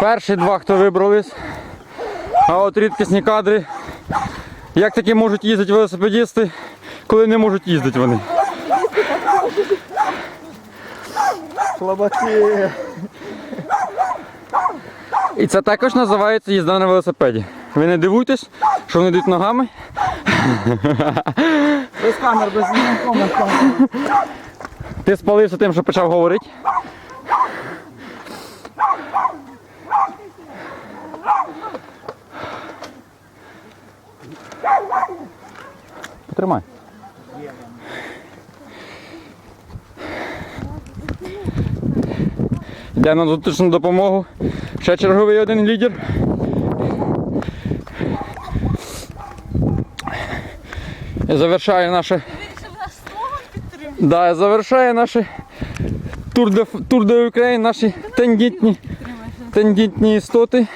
Перші два, хто вибрались. А от рідкісні кадри. Як таки можуть їздити велосипедісти, коли не можуть їздити вони. Слабаки. І це також називається їзда на велосипеді. Ви не дивуйтесь, що вони йдуть ногами. Без камер, без комент. Ти спалився тим, що почав говорити. Потримай. Йде на дотичну допомогу. Ще черговий один лідер. І завершає наше. Да, завершає наші Тур де, Тур де Україн, наші тендітні, тендітні істоти.